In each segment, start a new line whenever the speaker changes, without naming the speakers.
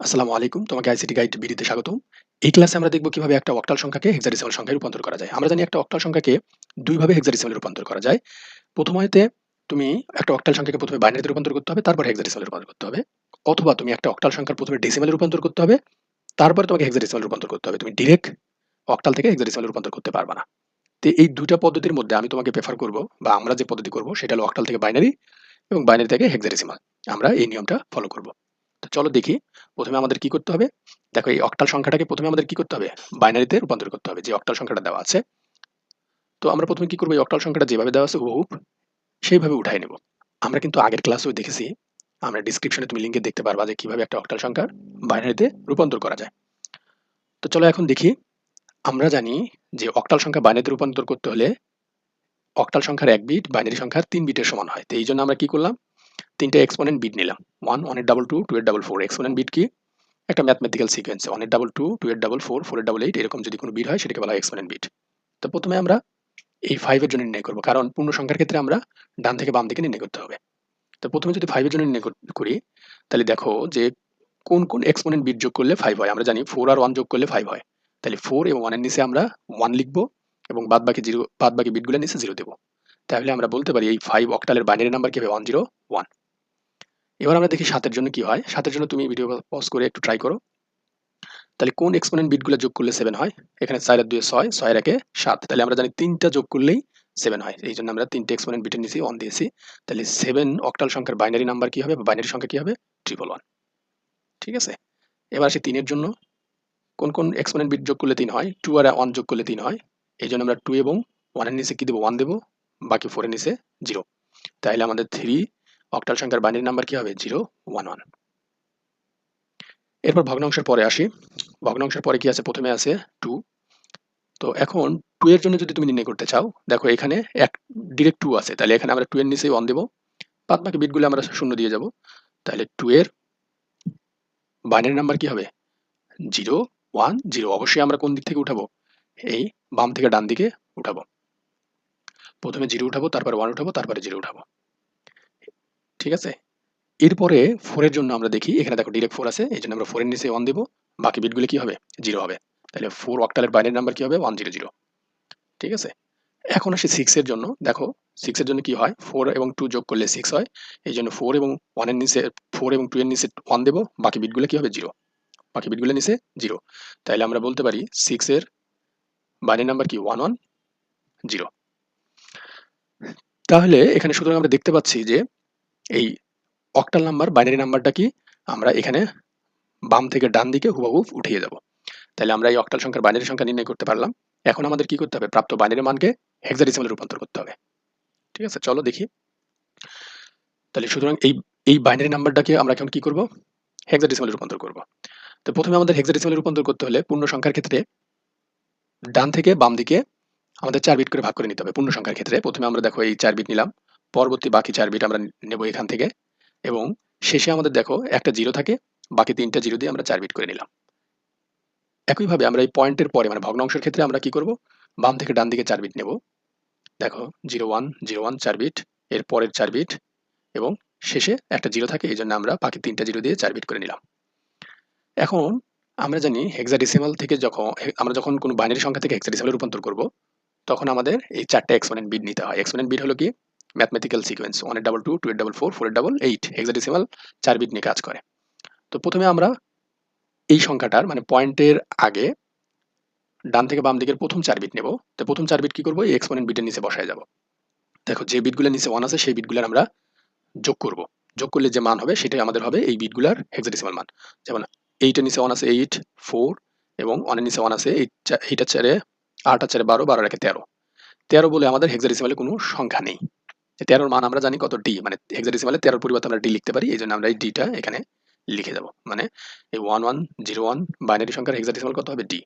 আসসালামু আলাইকুম। তোমাকে আইসিটি গাইড বিডিতে স্বাগতম। এই ক্লাসে আমরা দেখব কীভাবে একটা অক্টাল সংখ্যাকে হেক্সাডেসিমাল সংখ্যায় রূপান্তর করা যায়। আমরা জানি একটা অক্টাল সংখ্যাকে ২ ভাবে হেক্সাডেসিমালে রূপান্তর করা যায়। প্রথমতে তুমি একটা অক্টাল সংখ্যাকে প্রথমে বাইনারিতে রূপান্তর করতে হবে, তারপর হেক্সাডেসিমালে রূপান্তর করতে হবে। অথবা তুমি একটা অক্টাল সংখ্যার প্রথমে ডেসিমালে রূপান্তর করতে হবে, তারপরে তোমাকে হেক্সাডেসিমালে রূপান্তর করতে হবে। তুমি ডিরেক্ট অক্টাল থেকে হেক্সাডেসিমালে রূপান্তর করতে পারবে না। তো এই ২ টা পদ্ধতির মধ্যে আমি তোমাকে প্রেফার করব বা আমরা যে পদ্ধতি করব সেটা হলো অক্টাল থেকে বাইনারি এবং বাইনারি থেকে হেক্সাডেসিমাল। আমরা এই নিয়মটা ফলো করব। চলো দেখি প্রথমে আমাদের কি করতে হবে? দেখো এই অক্টাল সংখ্যাটাকে প্রথমে আমাদের কি করতে হবে? বাইনারিতে রূপান্তর করতে হবে, যে অক্টাল সংখ্যাটা দেওয়া আছে। তো আমরা প্রথমে কি করব এই অক্টাল সংখ্যাটা যেভাবে দেওয়া আছে, হুবহু সেইভাবে উঠাই নেব। আমরা কিন্তু আগের ক্লাসেও দেখেছি, আমরা ডেসক্রিপশনে তুমি লিঙ্কে দেখতে পারবা যে কীভাবে একটা অক্টাল সংখ্যার বাইনারিতে রূপান্তর করা যায়। তো চলো এখন দেখি, আমরা জানি যে অক্টাল সংখ্যা বাইনারিতে রূপান্তর করতে হলে অক্টাল সংখ্যার এক বিট বাইনারি সংখ্যার তিন বিটের সমান হয়। তো এই জন্য আমরা কি করলাম? ৩ টা এক্সপোনেন্ট বিট নিলাম। 1 1 এর ডাবল 2 2 এর ডাবল 4 এক্সপোনেন্ট বিট কি? একটা ম্যাথমেটিক্যাল সিকোয়েন্স 1 এর ডাবল 2 2 এর ডাবল 4 4 এর ডাবল এইট এরকম যদি কোনো বিট হয়, সেটাকে বলা হয় এক্সপোনেন্ট বিট। তো প্রথমে আমরা এই 5 এর জন্য নির্ণয় করব কারণ পূর্ণ সংখ্যার ক্ষেত্রে আমরা ডান থেকে বাম দিকে নির্ণয় করতে হবে। তো প্রথমে যদি 5 এর জন্য নির্ণয় করি তাহলে দেখো যে কোন কোন এক্সপোনেন্ট বিট যোগ করলে ফাইভ হয়। আমরা জানি ফোর আর ওয়ান যোগ করলে ফাইভ হয়। তাহলে ফোর এবং 1 এর নিচে আমরা ওয়ান লিখব এবং বাদবাকি 0 বাদবাকি বিটগুলোর নিচে 0 দেব। তাহলে আমরা বলতে পারি এই ফাইভ অক্টালের বাইনারি নাম্বার কি হবে 101। এবার আমরা দেখি সাতের জন্য কি হয়? সাতের জন্য তুমি ভিডিও পজ করে একটু ট্রাই করো। তাহলে কোন এক্সপোনেন্ট বিটগুলো যোগ করলে সেভেন হয়? এখানে 4 আর 2 এ 6, 6 এর 1 এ 7 তাহলে আমরা জানি তিনটা যোগ করলেই সেভেন হয়। এই জন্য আমরা 3 টে এক্সপোনেন্ট বিটের নিচে 1 দিয়েছি। তাহলে সেভেন অক্টাল সংখ্যার বাইনারি নাম্বার কি হবে? বাইনারি সংখ্যা কি হবে? 111 ঠিক আছে? এবার আসি তিনের জন্য কোন কোন এক্সপোনেন্ট বিট যোগ করলে তিন হয়? টু আর 1 যোগ করলে তিন হয়। এই জন্য আমরা টু এবং 1 এর নিচে কি দেবো ওয়ান দেবো বাকি 4 এর নিচে জিরো তাহলে আমাদের 3 অক্টাল সংখ্যার বাইনারি নাম্বার কি হবে? 011 এরপর ভগ্নাংশের পরে আসি। ভগ্নাংশের পরে কি আছে? প্রথমে আছে 2 তো এখন টু এর জন্য যদি তুমি নির্ণয় করতে চাও, দেখো এখানে এক ডিরেক্ট 2 আছে। তাহলে এখানে আমরা 2 এর নিচেই 1 দেব। বাদ বাকি বিটগুলো আমরা শূন্য দিয়ে যাব। তাহলে টু এর বাইনারি নাম্বার কি হবে? 010 অবশ্যই আমরা কোন দিক থেকে উঠাবো? এই বাম থেকে ডান দিকে উঠাবো। প্রথমে জিরো উঠাবো, তারপরে ওয়ান উঠাবো, তারপরে 0 উঠাবো। ঠিক আছে? এরপরে ফোরের জন্য আমরা দেখি, এখানে দেখো ডিরেক্ট ফোর আছে। এই জন্য আমরা ফোরের নিচে ওয়ান দেবো, বাকি বিটগুলো কি হবে? জিরো হবে। তাহলে ফোর অক্টালের বাইনারি নাম্বার কি হবে? 100 ঠিক আছে? এখন আসি সিক্সের জন্য। দেখো সিক্সের জন্য কি হয়? ফোর এবং টু যোগ করলে সিক্স হয়। এই জন্য ফোর এবং ওয়ানের নিচে ফোর এবং 2 এর নিচে ওয়ান দেবো, বাকি বিটগুলো কি হবে? জিরো বাকি বিটগুলো নিচে জিরো তাহলে আমরা বলতে পারি 6 এর বাইনারি নাম্বার কি? 110 তাহলে এখানে সুতরাং আমরা দেখতে পাচ্ছি যে এই অক্টাল নাম্বার বাইনারি নাম্বারটা কি? আমরা এখানে বাম থেকে ডান দিকে হুবহু উঠিয়ে যাব। তাহলে আমরা এই অক্টাল সংখ্যার বাইনারি সংখ্যা নির্ণয় করতে পারলাম। এখন আমাদের কি করতে হবে? প্রাপ্ত বাইনারি মানকে হেক্সাডেসিমালে রূপান্তর করতে হবে। ঠিক আছে? চলো দেখি। তাহলে সুতরাং এই এই বাইনারি নাম্বারটাকে আমরা এখন কি করব? হেক্সাডেসিমালে রূপান্তর করব। তো প্রথমে আমাদের হেক্সাডেসিমালে রূপান্তর করতে হলে পূর্ণ সংখ্যার ক্ষেত্রে ডান থেকে বাম দিকে আমাদের চার বিট করে ভাগ করে নিতে হবে। পূর্ণ সংখ্যার ক্ষেত্রে প্রথমে আমরা দেখো এই চার বিট নিলাম। পরবর্তী বাকি চার বিট আমরা নেব এখান থেকে এবং শেষে আমাদের দেখো একটা জিরো থাকে। বাকি 3 টা 0 দিয়ে আমরা চার বিট করে নিলাম। একইভাবে আমরা এই পয়েন্টের পরে মানে ভগ্নাংশের ক্ষেত্রে আমরা কি করব? বাম থেকে ডান দিকে 4 বিট নেব। দেখো 01 01 4 বিট, এর পরের চার বিট, এবং শেষে একটা জিরো থাকে এই জন্য আমরা বাকি 3 টা 0 দিয়ে চার বিট করে নিলাম। এখন আমরা জানি হেক্সাডেসিমাল থেকে যখন, আমরা যখন কোনো বাইনারি সংখ্যা থেকে হেক্সাডেসিমালে রূপান্তর করব, তখন আমাদের এই 4 টা এক্সপোনেন্ট বিট নিতে হয়। এক্সপোনেন্ট বিট হলো কি? ম্যাথমেটিক্যাল সিকোয়েন্স 1 এর ডাবল 2 2 এর ডাবল 4 4 এর ডাবল 8 হেক্সাডেসিমাল 4 বিট নিয়ে কাজ করে। তো প্রথমে আমরা এই সংখ্যাটার মানে পয়েন্টের আগে ডান থেকে বাম দিকের প্রথম 4 বিট নেব। তো প্রথম 4 বিট কি করব? এই এক্সপোনেন্ট বিটের নিচে বসায় যাব। দেখো, যে বিটগুলোর নিচে ওয়ান আছে, সেই বিটগুলোর আমরা যোগ করব। যোগ করলে যে মান হবে, সেটাই আমাদের হবে এই বিটগুলোর হেক্সাডেসিমাল মান। যেমন 8 এর নিচে ওয়ান আছে 8 4 এবং 1 এর নিচে ওয়ান আছে 8 8 আর 4 এ 8 আর 4 এ 12 12 আর 1 এ 13 13 বলে আমাদের হেক্সাডেসিমালে কোনো সংখ্যা নেই। 13 এর মান আমরা জানি কত ডি মানে হেক্সাডেসিমালে 13 এর পরিবর্তে আমরা ডি লিখতে পারি। এইজন্য আমরা এই ডিটা এখানে লিখে যাব। মানে এই 1101 বাইনারি সংখ্যার হেক্সাডেসিমাল কত হবে ডি।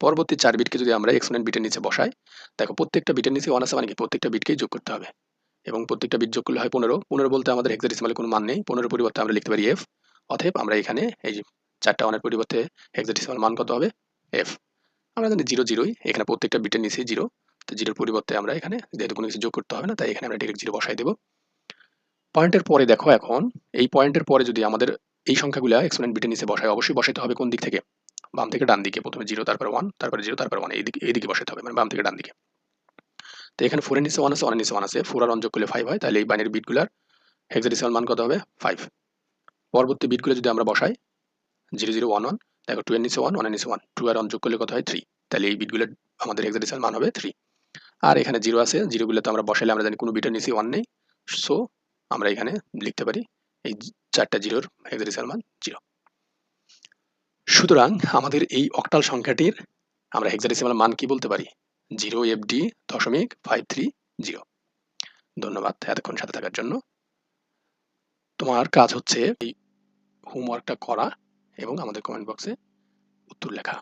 পরবর্তী 4 বিটকে যদি আমরা এক্সপোনেন্ট বিটের নিচে বসাই, দেখো প্রত্যেকটা বিটের নিচে 1 আছে মানে কি প্রত্যেকটা বিটকেই যোগ করতে হবে। এবং প্রত্যেকটা বিট যোগ করলে হয় 15 15 বলতে আমাদের হেক্সাডেসিমালে কোনো মান নেই। 15 এর পরিবর্তে আমরা লিখতে পারি এফ অতএব আমরা এখানে এই যে 4টা 1 এর পরিবর্তে হেক্সাডেসিমাল মান কত হবে? এফ আমরা জানি 0 0ই এখানে প্রত্যেকটা বিটের নিচেই 0 তো 0 এর পরিবর্তে আমরা এখানে যেহেতু কোনো কিছু যোগ করতে হবে না, তাই এখানে আমরা ডাইরেক্ট 0 বসাই দেব। পয়েন্টের পরে দেখো এখন, এই পয়েন্টের পরে যদি আমাদের এই সংখ্যাগুলো এক্সপোনেন্ট বিটের নিচে বসায়, অবশ্যই বসাতে হবে কোন দিক থেকে? বাম থেকে ডান দিকে, প্রথমে জিরো তারপরে ওয়ান তারপরে জিরো তারপরে ওয়ান এইদিকে এইদিকে বসাতে হবে মানে বাম থেকে ডান দিকে। তো এখানে ফোরের নিচে ওয়ান আছে ওয়ানের নিচে ওয়ান আছে ফোর আর ওয়ান যোগ করলে ফাইভ হয়, তাহলে এই বাইনারি বিটগুলার হেক্সাডেসিমাল মান কত হবে? ফাইভ পরবর্তী বিটগুলো যদি আমরা বসাই জিরো জিরো ওয়ান ওয়ান দেখো টু এর নিচে ওয়ান ওয়ানের নিচে ওয়ান টু আর ওয়ান যোগ করলে কত হয়? থ্রি তাহলে এই বিটগুলোর আমাদের হেক্সাডেসিমাল মান হবে থ্রি আর এখানে জিরো আছে। জিরোগুলো তো আমরা বসাইলে আমরা জানি কোনো বিটের নিচে ওয়ান নেই। সো আমরা এখানে লিখতে পারি এই চারটা জিরোর হেক্সাডেসিমাল মান জিরো সুতরাং আমাদের এই অক্টাল সংখ্যাটির আমরা হেক্সাডেসিমাল মান কি বলতে পারি? জিরো এফ ডি দশমিক ফাইভ থ্রি জিরো ধন্যবাদ এতক্ষণ সাথে থাকার জন্য। তোমার কাজ হচ্ছে এই হোমওয়ার্কটা করা এবং আমাদের কমেন্ট বক্সে উত্তর লেখা।